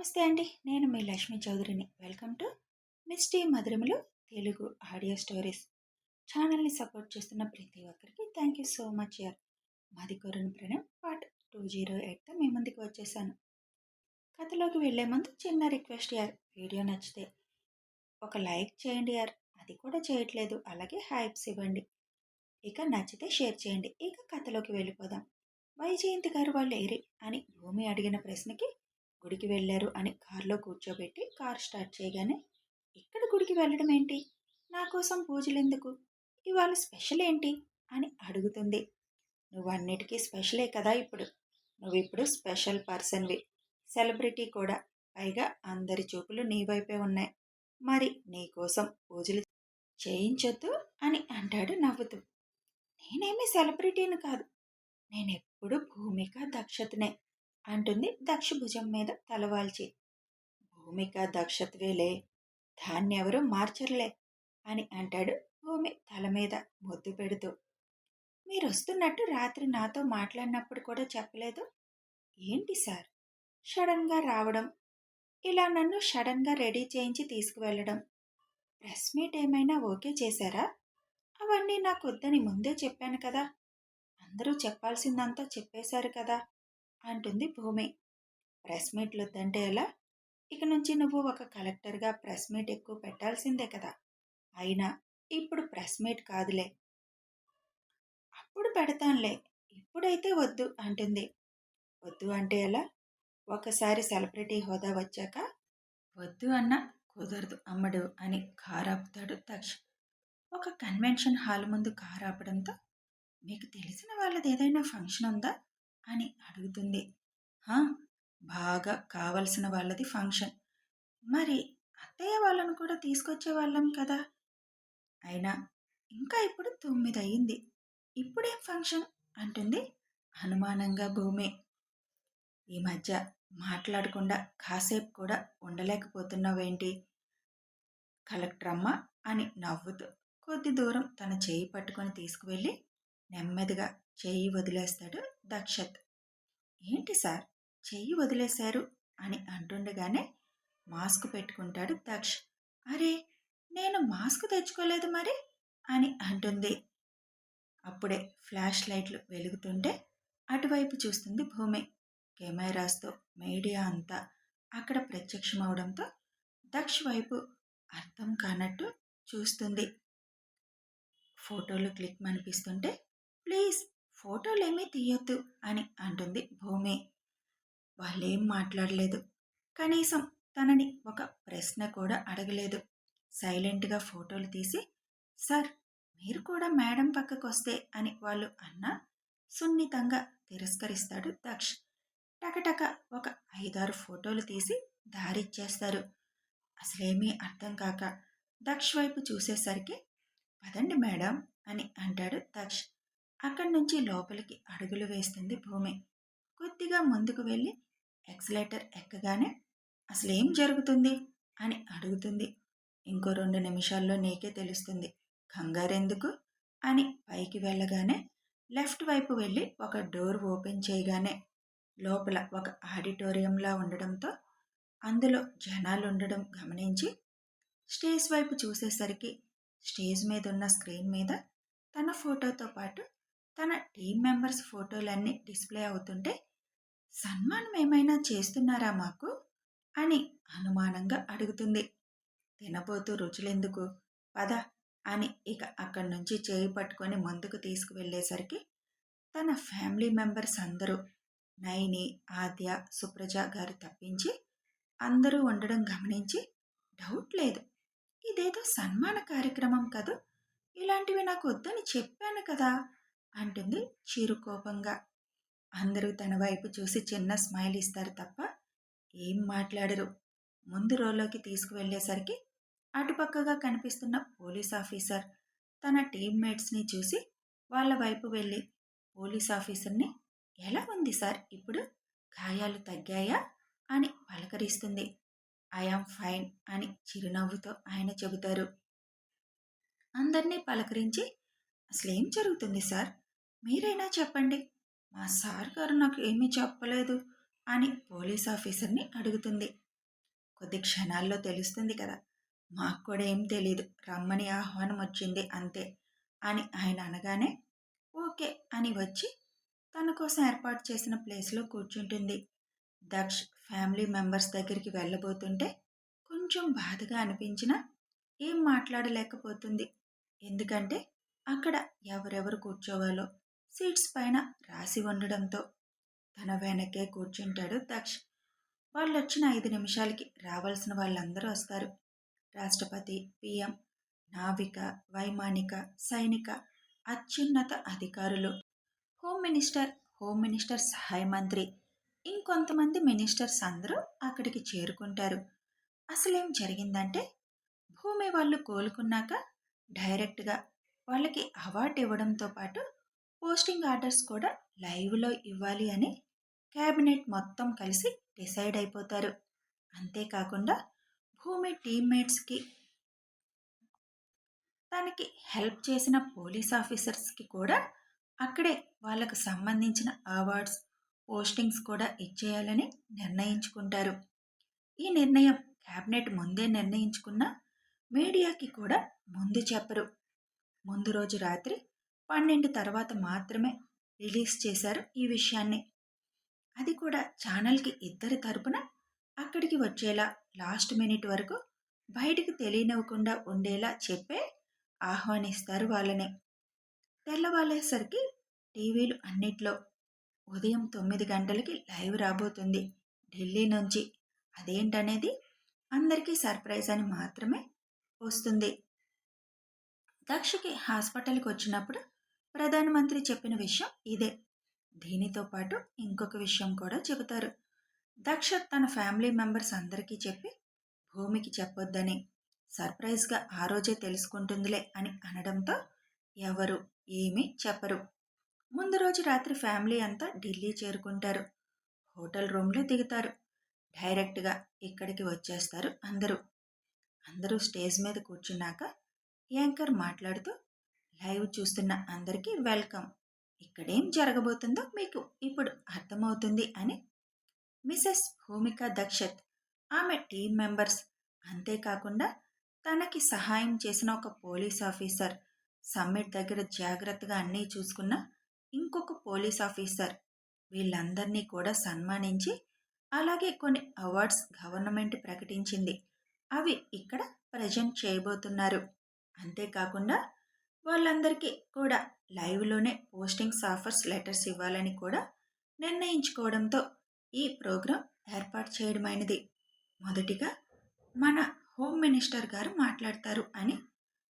నమస్తే అండి. నేను మీ లక్ష్మి చౌదరిని. వెల్కమ్ టు మిస్టీ మధురములు తెలుగు ఆడియో స్టోరీస్. ఛానల్ని సపోర్ట్ చేస్తున్న ప్రతి ఒక్కరికి థ్యాంక్ యూ సో మచ్ యార్. మాది కొరణ ప్రణయం పార్ట్ టూ జీరో ఎయిట్తో మీ ముందుకు వచ్చేసాను. కథలోకి వెళ్ళే ముందు చిన్న రిక్వెస్ట్ యార్. వీడియో నచ్చితే ఒక లైక్ చేయండి యార్. అది కూడా చేయట్లేదు. అలాగే హైప్స్ ఇవ్వండి. ఇక నచ్చితే షేర్ చేయండి. ఇక కథలోకి వెళ్ళిపోదాం. వైజయంతి గారు వాళ్ళు ఏరి అని భూమి అడిగిన ప్రశ్నకి గుడికి వెళ్ళారు అని కారులో కూర్చోబెట్టి కార్ స్టార్ట్ చేయగానే ఇక్కడ గుడికి వెళ్ళడం ఏంటి? నా కోసం పూజలు ఎందుకు? ఇవాళ స్పెషల్ ఏంటి? అని అడుగుతుంది. నువ్వు అన్నిటికీ స్పెషలే కదా ఇప్పుడు. నువ్వు ఇప్పుడు స్పెషల్ పర్సన్వి. సెలబ్రిటీ కూడా. పైగా అందరి చూపులు నీ వైపే ఉన్నాయి. మరి నీ కోసం పూజలు చేయించొద్దు అని అంటాడు నవ్వుతూ. నేనేమి సెలబ్రిటీని కాదు. నేనెప్పుడు భూమిక దక్షతనే. అంటుంది దక్ష భుజం మీద తలవాల్చి. భూమిక దక్షత్వేలే దాన్నెవరూ మార్చర్లే అని అంటాడు భూమి తల మీద మొద్దు పెడుతూ. మీరు వస్తున్నట్టు రాత్రి నాతో మాట్లాడినప్పుడు కూడా చెప్పలేదు? ఏంటి సార్? సడన్గా రావడం ఇలా నన్ను సడన్గా రెడీ చేయించి తీసుకువెళ్ళడం. ప్రెస్ మీట్ ఏమైనా ఓకే చేశారా? అవన్నీ నాకు వద్దని ముందే చెప్పాను కదా. అందరూ చెప్పాల్సిందంతా చెప్పేశారు కదా. అంటుంది భూమి. ప్రెస్ మీట్లు వద్దంటే ఎలా? ఇక నుంచి నువ్వు ఒక కలెక్టర్గా ప్రెస్ మీట్ ఎక్కువ పెట్టాల్సిందే కదా. అయినా ఇప్పుడు ప్రెస్ మీట్ కాదులే. అప్పుడు పెడతానులే. ఇప్పుడైతే వద్దు అంటుంది. వద్దు అంటే ఎలా? ఒకసారి సెలబ్రిటీ హోదా వచ్చాక వద్దు అన్న కుదరదు అమ్మడు అని కారాపుతాడు ఆపుతాడు ఒక కన్వెన్షన్ హాల్ ముందు కారాపడంతో మీకు తెలిసిన వాళ్ళది ఏదైనా ఫంక్షన్ ఉందా? అని అడుగుతుంది. బాగా కావలసిన వాళ్ళది ఫంక్షన్. మరి అత్తయ్య వాళ్ళను కూడా తీసుకొచ్చే వాళ్ళం కదా? అయినా ఇంకా ఇప్పుడు తొమ్మిది అయ్యింది ఇప్పుడేం ఫంక్షన్? అంటుంది అనుమానంగా భూమి. ఈ మధ్య మాట్లాడకుండా కాసేపు కూడా ఉండలేకపోతున్నావేంటి? కలెక్టర్ అమ్మ అని నవ్వుతూ కొద్ది దూరం తన చేయి పట్టుకొని తీసుకువెళ్ళి నెమ్మదిగా చేయి వదిలేస్తాడు దక్షత్. ఏంటి సార్? చెయ్యి వదిలేశారు అని అంటుండగానే మాస్క్ పెట్టుకుంటాడు దక్ష్. అరే నేను మాస్క్ తెచ్చుకోలేదు మరి? అని అంటుంది. అప్పుడే ఫ్లాష్ లైట్లు వెలుగుతుంటే అటువైపు చూస్తుంది భూమి. కెమెరాస్తో మీడియా అంతా అక్కడ ప్రత్యక్షమవడంతో దక్ష్ వైపు అర్థం కానట్టు చూస్తుంది. ఫోటోలు క్లిక్ అనిపిస్తుంటే ప్లీజ్ ఫోటోలేమీ తీయొద్దు అని అంటుంది భూమి. వాళ్ళేం మాట్లాడలేదు. కనీసం తనని ఒక ప్రశ్న కూడా అడగలేదు. సైలెంట్గా ఫోటోలు తీసి సార్ మీరు కూడా మేడం పక్కకు వస్తే అని వాళ్ళు అన్నా సున్నితంగా తిరస్కరిస్తాడు దక్ష్. టకటక ఒక ఐదారు ఫోటోలు తీసి దారిచ్చేస్తారు. అసలేమీ అర్థం కాక దక్ష్ వైపు చూసేసరికి పదండి మేడం అని అంటాడు దక్ష్. అక్కడి నుంచి లోపలికి అడుగులు వేస్తుంది భూమి. కొద్దిగా ముందుకు వెళ్ళి ఎక్సలేటర్ ఎక్కగానే అసలేం జరుగుతుంది? అని అడుగుతుంది. ఇంకో రెండు నిమిషాల్లో నీకే తెలుస్తుంది. కంగారెందుకు? అని పైకి వెళ్ళగానే లెఫ్ట్ వైపు వెళ్ళి ఒక డోర్ ఓపెన్ చేయగానే లోపల ఒక ఆడిటోరియంలా ఉండడంతో అందులో జనాలు ఉండడం గమనించి స్టేజ్ వైపు చూసేసరికి స్టేజ్ మీద ఉన్న స్క్రీన్ మీద తన ఫోటోతో పాటు తన టీం మెంబర్స్ ఫోటోలన్నీ డిస్ప్లే అవుతుంటే సన్మానం ఏమైనా చేస్తున్నారా మాకు? అని అనుమానంగా అడుగుతుంది. తినబోతూ రుచులెందుకు? పద అని ఇక అక్కడి నుంచి చేయి పట్టుకొని ముందుకు తీసుకువెళ్ళేసరికి తన ఫ్యామిలీ మెంబర్స్ అందరూ నైని ఆద్య సుప్రజ గారు తప్పించి అందరూ ఉండడం గమనించి డౌట్ లేదు. ఇదేదో సన్మాన కార్యక్రమం కదా? ఇలాంటివి నాకు వద్దని చెప్పాను కదా! అంటుంది చిరుకోపంగా అందరూ తన వైపు చూసి చిన్న స్మైల్ ఇస్తారు తప్ప ఏం మాట్లాడరు. ముందు రోలోకి తీసుకువెళ్ళేసరికి అటుపక్కగా కనిపిస్తున్న పోలీస్ ఆఫీసర్ తన టీమ్మేట్స్ని చూసి వాళ్ళ వైపు వెళ్ళి పోలీస్ ఆఫీసర్ని ఎలా ఉంది సార్? ఇప్పుడు గాయాలు తగ్గాయా? అని పలకరిస్తుంది. ఐఆమ్ ఫైన్ అని చిరునవ్వుతో ఆయన చెబుతారు. అందరినీ పలకరించి అసలేం జరుగుతుంది సార్? మీరైనా చెప్పండి. మా సార్ గారు నాకు ఏమీ చెప్పలేదు అని పోలీస్ ఆఫీసర్ని అడుగుతుంది. కొద్ది క్షణాల్లో తెలుస్తుంది కదా మాకు కూడా ఏం తెలియదు రమ్మని ఆహ్వానం వచ్చింది అంతే అని ఆయన అనగానే ఓకే అని వచ్చి తన కోసం ఏర్పాటు చేసిన ప్లేస్లో కూర్చుంటుంది. దక్ష్ ఫ్యామిలీ మెంబర్స్ దగ్గరికి వెళ్ళబోతుంటే కొంచెం బాధగా అనిపించినా ఏం మాట్లాడలేకపోతుంది. ఎందుకంటే అక్కడ ఎవరెవరు కూర్చోవాలో సీట్స్ పైన రాసి ఉండడంతో తన వెనకే కూర్చుంటాడు దక్ష్. వాళ్ళు వచ్చిన ఐదు నిమిషాలకి రావాల్సిన వాళ్ళందరూ వస్తారు. రాష్ట్రపతి పిఎం నావిక వైమానిక సైనిక అత్యున్నత అధికారులు హోమ్ మినిస్టర్ హోమ్ మినిస్టర్ సహాయ మంత్రి ఇంకొంతమంది మినిస్టర్స్ అందరూ అక్కడికి చేరుకుంటారు. అసలేం జరిగిందంటే భూమి వాళ్ళు కోలుకున్నాక డైరెక్ట్గా వాళ్ళకి అవార్డు ఇవ్వడంతో పాటు పోస్టింగ్ ఆర్డర్స్ కూడా లైవ్లో ఇవ్వాలి అని క్యాబినెట్ మొత్తం కలిసి డిసైడ్ అయిపోతారు. అంతేకాకుండా భూమి టీమ్మేట్స్కి తనకి హెల్ప్ చేసిన పోలీస్ ఆఫీసర్స్కి కూడా అక్కడే వాళ్ళకు సంబంధించిన అవార్డ్స్ పోస్టింగ్స్ కూడా ఇచ్చేయాలని నిర్ణయించుకుంటారు. ఈ నిర్ణయం క్యాబినెట్ ముందే నిర్ణయించుకున్న మీడియాకి కూడా ముందు చెప్పరు. ముందు రోజు రాత్రి పన్నెండు తర్వాత మాత్రమే రిలీజ్ చేశారు ఈ విషయాన్ని. అది కూడా ఛానల్కి ఇద్దరి తరపున అక్కడికి వచ్చేలా లాస్ట్ మినిట్ వరకు బయటికి తెలియనివ్వకుండా ఉండేలా చెప్పే ఆహ్వానిస్తారు వాళ్ళని. తెల్లవాలేసరికి టీవీలు అన్నిట్లో ఉదయం తొమ్మిది గంటలకి లైవ్ రాబోతుంది ఢిల్లీ నుంచి. అదేంటనేది అందరికీ సర్ప్రైజ్ అని మాత్రమే వస్తుంది. దక్షకి హాస్పిటల్కి వచ్చినప్పుడు ప్రధానమంత్రి చెప్పిన విషయం ఇదే. దీనితో పాటు ఇంకొక విషయం కూడా చెబుతారు. దక్ష తన ఫ్యామిలీ మెంబర్స్ అందరికీ చెప్పి భూమికి చెప్పొద్దని సర్ప్రైజ్గా ఆ రోజే తెలుసుకుంటుందిలే అని అనడంతో ఎవరు ఏమీ చెప్పరు. ముందు రోజు రాత్రి ఫ్యామిలీ అంతా ఢిల్లీ చేరుకుంటారు. హోటల్ రూమ్లో దిగుతారు. డైరెక్ట్గా ఇక్కడికి వచ్చేస్తారు అందరూ. అందరూ స్టేజ్ మీద కూర్చున్నాక యాంకర్ మాట్లాడుతూ లైవ్ చూస్తున్న అందరికీ వెల్కమ్. ఇక్కడేం జరగబోతుందో మీకు ఇప్పుడు అర్థమవుతుంది అని మిసెస్ భూమిక దక్షత్ ఆమె టీం మెంబర్స్ అంతేకాకుండా తనకి సహాయం చేసిన ఒక పోలీస్ ఆఫీసర్ సమ్మిట్ దగ్గర జాగ్రత్తగా అన్నీ చూసుకున్న ఇంకొక పోలీస్ ఆఫీసర్. వీళ్ళందరినీ కూడా సన్మానించి అలాగే కొన్ని అవార్డ్స్ గవర్నమెంట్ ప్రకటించింది. అవి ఇక్కడ ప్రజెంట్ చేయబోతున్నారు. అంతేకాకుండా వాళ్ళందరికీ కూడా లైవ్లోనే పోస్టింగ్స్ ఆఫర్స్ లెటర్స్ ఇవ్వాలని కూడా నిర్ణయించుకోవడంతో ఈ ప్రోగ్రాం ఏర్పాటు చేయడమైనది. మొదటిగా మన హోమ్ మినిస్టర్ గారు మాట్లాడతారు అని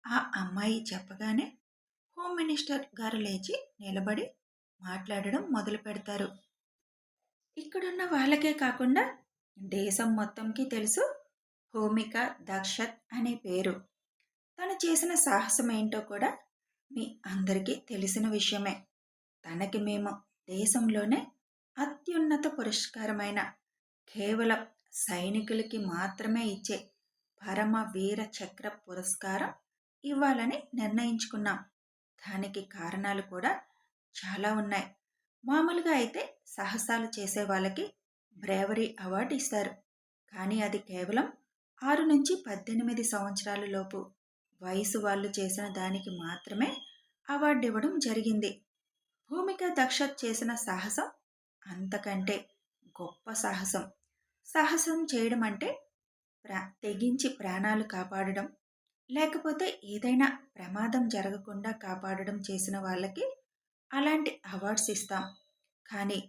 ఆ అమ్మాయి చెప్పగానే హోమ్ మినిస్టర్ గారు లేచి నిలబడి మాట్లాడడం మొదలు పెడతారు. ఇక్కడున్న వాళ్ళకే కాకుండా దేశం మొత్తంకి తెలుసు భూమిక దక్షత్ అనే పేరు. తను చేసిన సాహసం ఏంటో కూడా మీ అందరికీ తెలిసిన విషయమే. తనకి మేము దేశంలోనే అత్యున్నత పురస్కారమైన కేవలం సైనికులకి మాత్రమే ఇచ్చే పరమ వీర చక్ర పురస్కారం ఇవ్వాలని నిర్ణయించుకున్నాం. దానికి కారణాలు కూడా చాలా ఉన్నాయి. మామూలుగా అయితే సాహసాలు చేసే వాళ్ళకి బ్రేవరీ అవార్డు ఇస్తారు. కానీ అది కేవలం ఆరు నుంచి పద్దెనిమిది సంవత్సరాల లోపు వయసు వాళ్ళు చేసిన దానికి మాత్రమే అవార్డు ఇవ్వడం జరిగింది. భూమిక దక్షత్ చేసిన సాహసం అంతకంటే గొప్ప సాహసం. సాహసం చేయడం అంటే ప్రా తెగించి ప్రాణాలు కాపాడడం లేకపోతే ఏదైనా ప్రమాదం జరగకుండా కాపాడడం చేసిన వాళ్ళకి అలాంటి అవార్డ్స్ ఇస్తాం. కానీ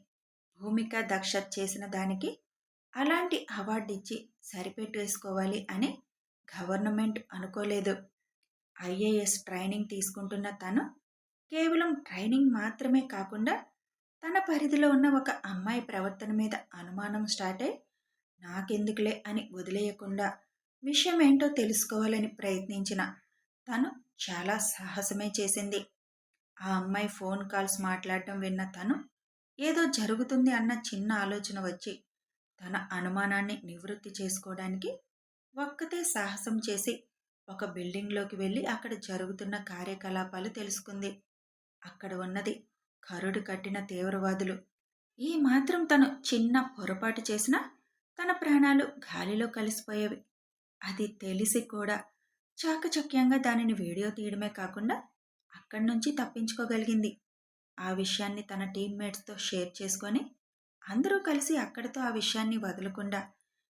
భూమిక దక్షత్ చేసిన దానికి అలాంటి అవార్డు ఇచ్చి సరిపెట్టేసుకోవాలి అని గవర్నమెంట్ అనుకోలేదు. ఐఏఎస్ ట్రైనింగ్ తీసుకుంటున్న తను కేవలం ట్రైనింగ్ మాత్రమే కాకుండా తన పరిధిలో ఉన్న ఒక అమ్మాయి ప్రవర్తన మీద అనుమానం స్టార్ట్ అయి నాకెందుకులే అని వదిలేయకుండా విషయం ఏంటో తెలుసుకోవాలని ప్రయత్నించిన తను చాలా సాహసమే చేసింది. ఆ అమ్మాయి ఫోన్ కాల్స్ మాట్లాడటం విన్న తను ఏదో జరుగుతుంది అన్న చిన్న ఆలోచన వచ్చి తన అనుమానాన్ని నివృత్తి చేసుకోవడానికి ఒక్కతే సాహసం చేసి ఒక బిల్డింగ్లోకి వెళ్ళి అక్కడ జరుగుతున్న కార్యకలాపాలు తెలుసుకుంది. అక్కడ ఉన్నది కరుడు కట్టిన తీవ్రవాదులు. ఈ మాత్రం తను చిన్న పొరపాటు చేసినా తన ప్రాణాలు గాలిలో కలిసిపోయేవి. అది తెలిసి కూడా చాకచక్యంగా దానిని వీడియో తీయడమే కాకుండా అక్కడి నుంచి తప్పించుకోగలిగింది. ఆ విషయాన్ని తన టీమ్మేట్స్తో షేర్ చేసుకొని అందరూ కలిసి అక్కడితో ఆ విషయాన్ని వదలకుండా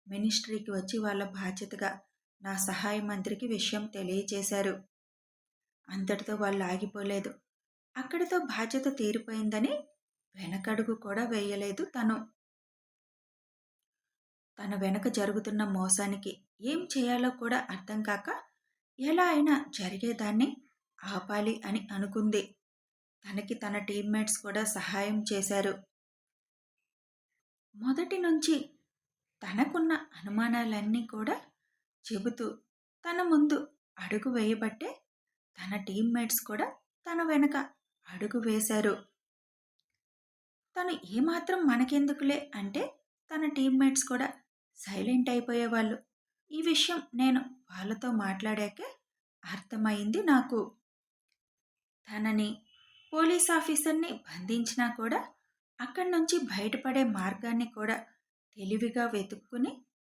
మినిస్ట్రీకి వచ్చి వాళ్ళ బాధ్యతగా నా సహాయ మంత్రికి విషయం తెలియచేశారు అంతటితో వాళ్ళు ఆగిపోలేదు. అక్కడితో బాధ్యత తీరిపోయిందని వెనకడుగు కూడా వేయలేదు తను. తన వెనక జరుగుతున్న మోసానికి ఏం చేయాలో కూడా అర్థం కాక ఎలా అయినా జరిగేదాన్ని ఆపాలి అని అనుకుంది. తనకి తన టీమ్మేట్స్ కూడా సహాయం చేశారు. మొదటి నుంచి తనకున్న అనుమానాలన్నీ కూడా చెబుతూ తన ముందు అడుగు వేయబట్టే తన టీమ్మేట్స్ కూడా తన వెనక అడుగు వేశారు. తను ఏమాత్రం మనకెందుకులే అంటే తన టీమ్మేట్స్ కూడా సైలెంట్ అయిపోయేవాళ్ళు. ఈ విషయం నేను వాళ్ళతో మాట్లాడాకే అర్థమైంది నాకు. తనని పోలీస్ ఆఫీసర్ని బంధించినా కూడా అక్కడి నుంచి బయటపడే మార్గాన్ని కూడా తెలివిగా వెతుక్కుని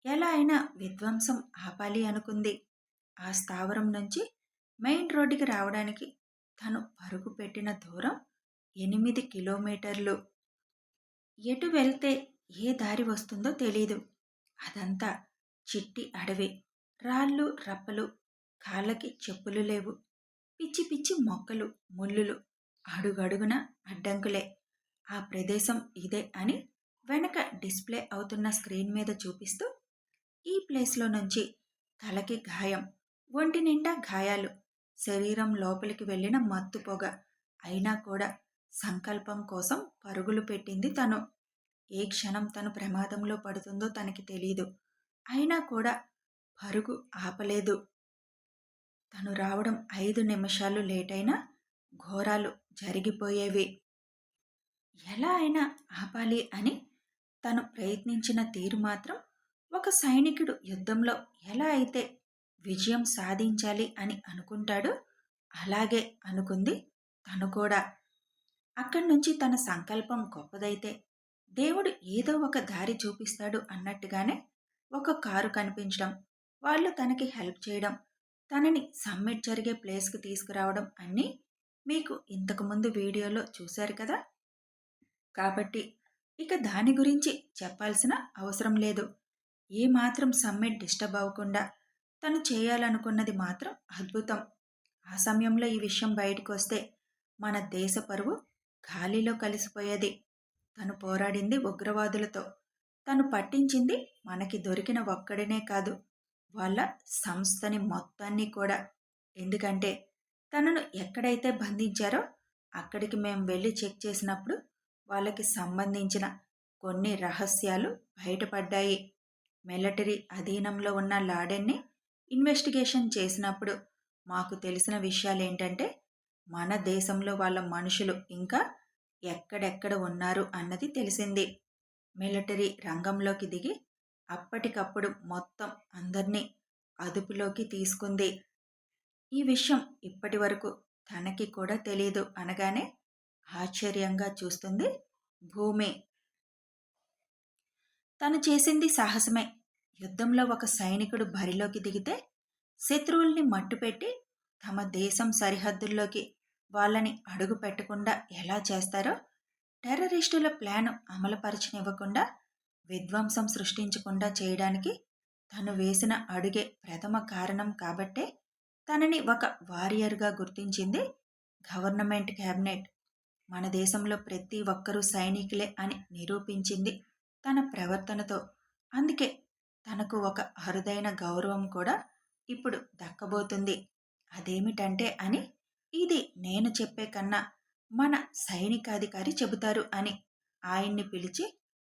ఎలా అయినా విధ్వంసం ఆపాలి అనుకుంది. ఆ స్థావరం నుంచి మెయిన్ రోడ్డుకి రావడానికి తను పరుగు పెట్టిన దూరం ఎనిమిది కిలోమీటర్లు. ఎటు వెళ్తే ఏ దారి వస్తుందో తెలీదు. అదంతా చిట్టి అడవి. రాళ్ళు రప్పలు కాళ్ళకి చెప్పులు లేవు. పిచ్చి పిచ్చి మొక్కలు ముళ్ళులు అడుగడుగున అడ్డంకులే. ఆ ప్రదేశం ఇదే అని వెనక డిస్ప్లే అవుతున్న స్క్రీన్ మీద చూపిస్తూ ఈ ప్లేస్లో నుంచి తలకి గాయం ఒంటి నిండా గాయాలు శరీరం లోపలికి వెళ్ళిన మత్తు పొగ. అయినా కూడా సంకల్పం కోసం పరుగులు పెట్టింది తను. ఏ క్షణం తను ప్రమాదంలో పడుతుందో తనకి తెలియదు అయినా కూడా పరుగు ఆపలేదు. తను రావడం ఐదు నిమిషాలు లేట్ ఘోరాలు జరిగిపోయేవి. ఎలా అయినా ఆపాలి అని తను ప్రయత్నించిన తీరు మాత్రం ఒక సైనికుడు యుద్ధంలో ఎలా అయితే విజయం సాధించాలి అని అనుకుంటాడో అలాగే అనుకుంది తను కూడా. అక్కడి నుంచి తన సంకల్పం గొప్పదైతే దేవుడు ఏదో ఒక దారి చూపిస్తాడు అన్నట్టుగానే ఒక కారు కనిపించడం వాళ్ళు తనకి హెల్ప్ చేయడం తనని సమ్మిట్ జరిగే ప్లేస్కి తీసుకురావడం అన్నీ మీకు ఇంతకుముందు వీడియోలో చూశారు కదా? కాబట్టి ఇక దాని గురించి చెప్పాల్సిన అవసరం లేదు. ఏమాత్రం సమ్మెట్ డిస్టర్బ్ అవ్వకుండా తను చేయాలనుకున్నది మాత్రం అద్భుతం. ఆ సమయంలో ఈ విషయం బయటకు వస్తే మన దేశ పరువు గాలిలో కలిసిపోయేది. తను పోరాడింది ఉగ్రవాదులతో. తను పట్టించింది మనకి దొరికిన ఒక్కడినే కాదు వాళ్ళ సంస్థని మొత్తాన్ని కూడా. ఎందుకంటే తనను ఎక్కడైతే బంధించారో అక్కడికి మేము వెళ్ళి చెక్ చేసినప్పుడు వాళ్ళకి సంబంధించిన కొన్ని రహస్యాలు బయటపడ్డాయి. మిలిటరీ అధీనంలో ఉన్న లాడెన్ని ఇన్వెస్టిగేషన్ చేసినప్పుడు మాకు తెలిసిన విషయాలు ఏంటంటే మన దేశంలో వాళ్ళ మనుషులు ఇంకా ఎక్కడెక్కడ ఉన్నారు అన్నది తెలిసింది. మిలిటరీ రంగంలోకి దిగి అప్పటికప్పుడు మొత్తం అందరినీ అదుపులోకి తీసుకుంది. ఈ విషయం ఇప్పటి వరకు తనకి కూడా తెలియదు అనగానే ఆశ్చర్యంగా చూస్తుంది భూమి. తను చేసింది సాహసమే యుద్ధంలో ఒక సైనికుడు బరిలోకి దిగితే శత్రువుల్ని మట్టుపెట్టి తమ దేశం సరిహద్దుల్లోకి వాళ్ళని అడుగు పెట్టకుండా ఎలా చేస్తారో టెర్రరిస్టుల ప్లాను అమలుపరచనివ్వకుండా విధ్వంసం సృష్టించకుండా చేయడానికి తను వేసిన అడుగే ప్రథమ కారణం కాబట్టే తనని ఒక వారియర్గా గుర్తించింది గవర్నమెంట్ క్యాబినెట్. మన దేశంలో ప్రతి ఒక్కరూ సైనికులే అని నిరూపించింది తన ప్రవర్తనతో. అందుకే తనకు ఒక అరుదైన గౌరవం కూడా ఇప్పుడు దక్కబోతుంది. అదేమిటంటే అని ఇది నేను చెప్పే కన్నా మన సైనికాధికారి చెబుతారు అని ఆయన్ని పిలిచి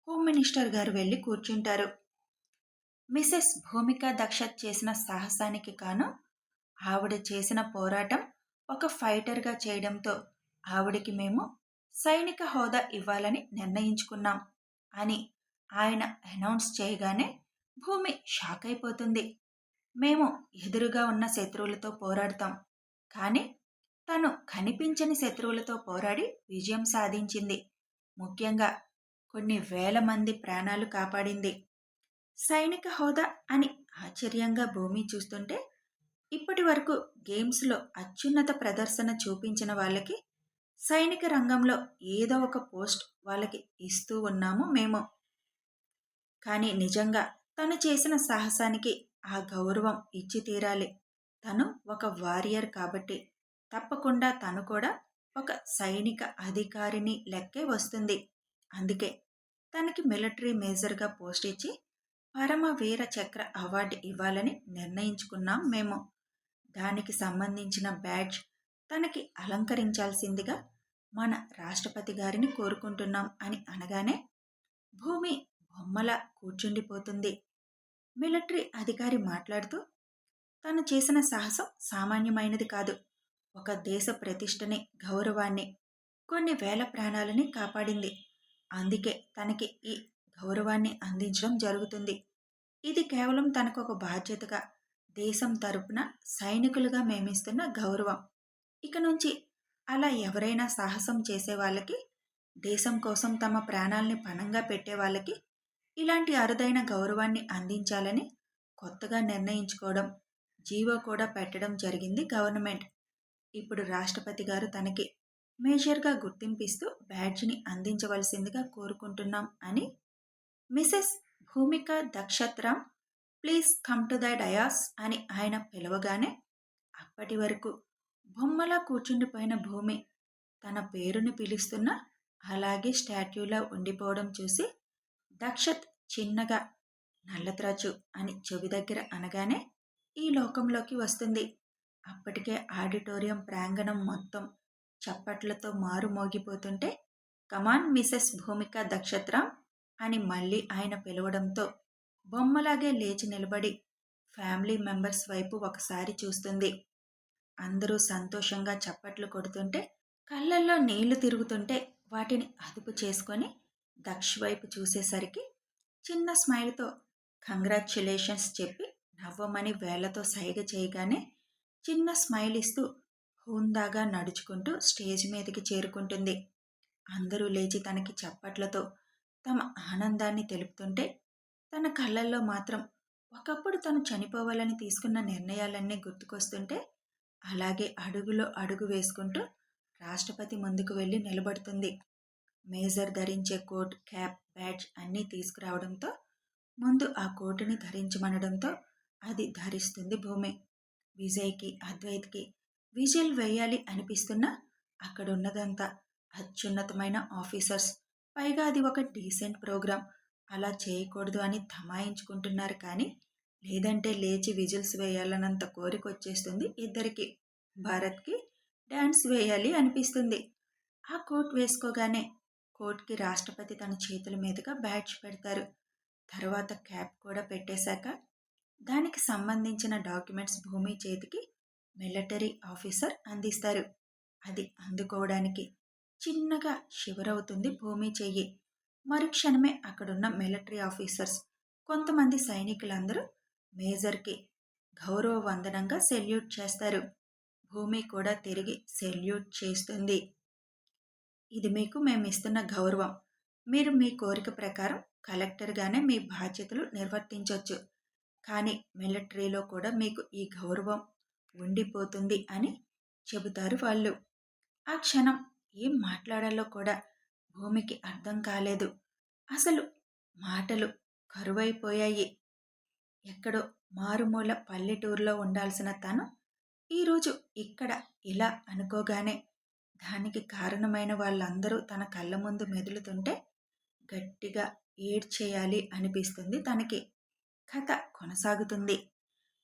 హోమ్ మినిస్టర్ గారు వెళ్ళి కూర్చుంటారు. మిసెస్ భూమిక దక్షత్ చేసిన సాహసానికి కాను ఆవిడ చేసిన పోరాటం ఒక ఫైటర్గా చేయడంతో ఆవిడకి మేము సైనిక హోదా ఇవ్వాలని నిర్ణయించుకున్నాం అని ఆయన అనౌన్స్ చేయగానే భూమి షాక్ అయిపోతుంది మేము ఎదురుగా ఉన్న శత్రువులతో పోరాడతాం. కానీ తను కనిపించని శత్రువులతో పోరాడి విజయం సాధించింది. ముఖ్యంగా కొన్ని వేల మంది ప్రాణాలు కాపాడింది. సైనిక హోదా అని ఆశ్చర్యంగా భూమి చూస్తుంటే ఇప్పటి వరకు గేమ్స్లో అత్యున్నత ప్రదర్శన చూపించిన వాళ్ళకి సైనిక రంగంలో ఏదో ఒక పోస్ట్ వాళ్ళకి ఇస్తూ ఉన్నాము మేము. కానీ నిజంగా తను చేసిన సాహసానికి ఆ గౌరవం ఇచ్చి తీరాలి. తను ఒక వారియర్ కాబట్టి తప్పకుండా తను కూడా ఒక సైనిక అధికారిని లెక్కే వస్తుంది. అందుకే తనకి మిలిటరీ మేజర్గా పోస్ట్ ఇచ్చి పరమవీర చక్ర అవార్డు ఇవ్వాలని నిర్ణయించుకున్నాం మేము. దానికి సంబంధించిన బ్యాడ్జ్ తనకి అలంకరించాల్సిందిగా మన రాష్ట్రపతి గారిని కోరుకుంటున్నాం అని అనగానే భూమి బొమ్మల కూర్చుండిపోతుంది. మిలిటరీ అధికారి మాట్లాడుతూ తను చేసిన సాహసం సామాన్యమైనది కాదు. ఒక దేశ ప్రతిష్టని గౌరవాన్ని కొన్ని వేల ప్రాణాలని కాపాడింది. అందుకే తనకి ఈ గౌరవాన్ని అందించడం జరుగుతుంది. ఇది కేవలం తనకు ఒక బాధ్యతగా దేశం తరపున సైనికులుగా మేమిస్తున్న గౌరవం. ఇక నుంచి అలా ఎవరైనా సాహసం చేసే వాళ్ళకి దేశం కోసం తమ ప్రాణాల్ని పణంగా పెట్టే వాళ్ళకి ఇలాంటి అరుదైన గౌరవాన్ని అందించాలని కొత్తగా నిర్ణయించుకోవడం జీవో కూడా పెట్టడం జరిగింది గవర్నమెంట్. ఇప్పుడు రాష్ట్రపతి గారు తనకి మేజర్గా గుర్తింపిస్తూ బ్యాడ్జ్ని అందించవలసిందిగా కోరుకుంటున్నాం అని Mrs Bhumika Dakshatram please come to the dais అని ఆయన పిలవగానే అప్పటి వరకు బొమ్మలా కూర్చుండిపోయిన భూమి తన పేరుని పిలుస్తున్న అలాగే స్టాట్యూలా ఉండిపోవడం చూసి దక్షత్ చిన్నగా నల్లద్రాజు అని చెవి దగ్గర అనగానే ఈ లోకంలోకి వస్తుంది. అప్పటికే ఆడిటోరియం ప్రాంగణం మొత్తం చప్పట్లతో మారుమోగిపోతుంటే కమాన్ మిసెస్ భూమిక దక్షత్రం అని మళ్ళీ ఆయన పిలవడంతో బొమ్మలాగే లేచి నిలబడి ఫ్యామిలీ మెంబర్స్ వైపు ఒకసారి చూస్తుంది. అందరూ సంతోషంగా చప్పట్లు కొడుతుంటే కళ్ళల్లో నీళ్ళు తిరుగుతుంటే వాటిని అదుపు చేసుకొని దక్ష్ వైపు చూసేసరికి చిన్న స్మైల్తో కంగ్రాచ్యులేషన్స్ చెప్పి నవ్వమని వేళ్ళతో సైగ చేయగానే చిన్న స్మైల్ ఇస్తూ హుందాగా నడుచుకుంటూ స్టేజ్ మీదకి చేరుకుంటుంది. అందరూ లేచి తనకి చప్పట్లతో తమ ఆనందాన్ని తెలుపుతుంటే తన కళ్ళల్లో మాత్రం ఒకప్పుడు తను చనిపోవాలని తీసుకున్న నిర్ణయాలన్నీ గుర్తుకొస్తుంటే అలాగే అడుగులో అడుగు వేసుకుంటూ రాష్ట్రపతి ముందుకు వెళ్ళి నిలబడుతుంది. మేజర్ ధరించే కోట్ క్యాప్ బ్యాడ్జ్ అన్నీ తీసుకురావడంతో ముందు ఆ కోటుని ధరించమనడంతో అది ధరిస్తుంది భూమి. విజయ్కి అద్వైత్కి విజిల్ వేయాలి అనిపిస్తున్నా అక్కడున్నదంతా అత్యున్నతమైన ఆఫీసర్స్. పైగా అది ఒక డీసెంట్ ప్రోగ్రాం. అలా చేయకూడదు అని ధమాయించుకుంటున్నారు కానీ లేదంటే లేచి విజిల్స్ వేయాలన్నంత కోరిక వచ్చేస్తుంది ఇద్దరికి. భారత్కి డ్యాన్స్ వేయాలి అనిపిస్తుంది. ఆ కోట్ వేసుకోగానే కోర్టుకి రాష్ట్రపతి తన చేతుల మీదుగా బ్యాడ్జ్ పెడతారు. తర్వాత క్యాప్ కూడా పెట్టేశాక దానికి సంబంధించిన డాక్యుమెంట్స్ భూమి చేతికి మిలిటరీ ఆఫీసర్ అందిస్తారు. అది అందుకోవడానికి చిన్నగా షివరవుతుంది భూమి చెయ్యి. మరుక్షణమే అక్కడున్న మిలిటరీ ఆఫీసర్స్ కొంతమంది సైనికులందరూ మేజర్కి గౌరవ వందనంగా సెల్యూట్ చేస్తారు. భూమి కూడా తిరిగి సెల్యూట్ చేస్తుంది. ఇది మీకు మేము ఇస్తున్న గౌరవం. మీరు మీ కోరిక ప్రకారం కలెక్టర్గానే మీ బాధ్యతలు నిర్వర్తించవచ్చు కానీ మిలిటరీలో కూడా మీకు ఈ గౌరవం ఉండిపోతుంది అని చెబుతారు వాళ్ళు. ఆ క్షణం ఏం మాట్లాడాలో కూడా భూమికి అర్థం కాలేదు. అసలు మాటలు కరువైపోయాయి. ఎక్కడో మారుమూల పల్లెటూరులో ఉండాల్సిన తను ఈరోజు ఇక్కడ ఇలా అనుకోగానే దానికి కారణమైన వాళ్ళందరూ తన కళ్ళ ముందు మెదులుతుంటే గట్టిగా ఏడ్చేయాలి అనిపిస్తుంది తనకి. కథ కొనసాగుతుంది.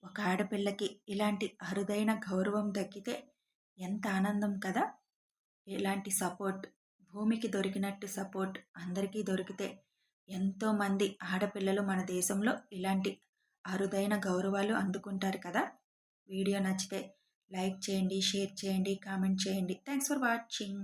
ఒక ఆడపిల్లకి ఇలాంటి అరుదైన గౌరవం దక్కితే ఎంత ఆనందం కదా! ఇలాంటి సపోర్ట్ భూమికి దొరికినట్టు సపోర్ట్ అందరికీ దొరికితే ఎంతోమంది ఆడపిల్లలు మన దేశంలో ఇలాంటి అరుదైన గౌరవాలు అందుకుంటారు కదా! వీడియో నచ్చితే లైక్ చేయండి షేర్ చేయండి కామెంట్ చేయండి. Thanks for watching